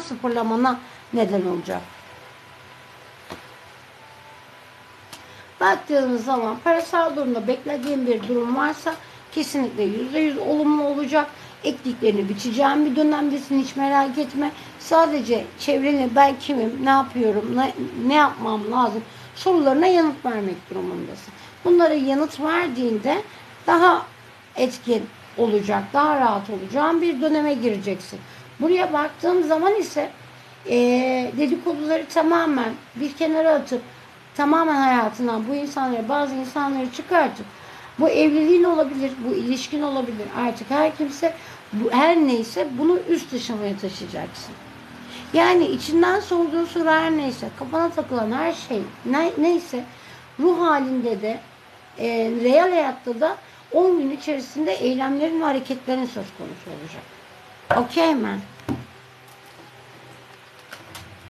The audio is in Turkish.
sıfırlamana neden olacak. Baktığınız zaman parasal durumda beklediğin bir durum varsa kesinlikle yüzde yüz olumlu olacak. Ektiklerini biçeceğim bir dönemdesin hiç merak etme. Sadece çevrene ben kimim, ne yapıyorum, ne, ne yapmam lazım sorularına yanıt vermek durumundasın. Bunlara yanıt verdiğinde daha etkin olacak, daha rahat olacağın bir döneme gireceksin. Buraya baktığım zaman ise eee dedikoduları tamamen bir kenara atıp tamamen hayatından bu insanları bazı insanları çıkartıp bu evliliğin olabilir, bu ilişkin olabilir. Artık her kimse bu her neyse bunu üst aşamaya taşıyacaksın. Yani içinden sorduğun soru her neyse, kafana takılan her şey ne, neyse ruh halinde de e, real hayatta da 10 gün içerisinde eylemlerin ve hareketlerin söz konusu olacak. Okay, man.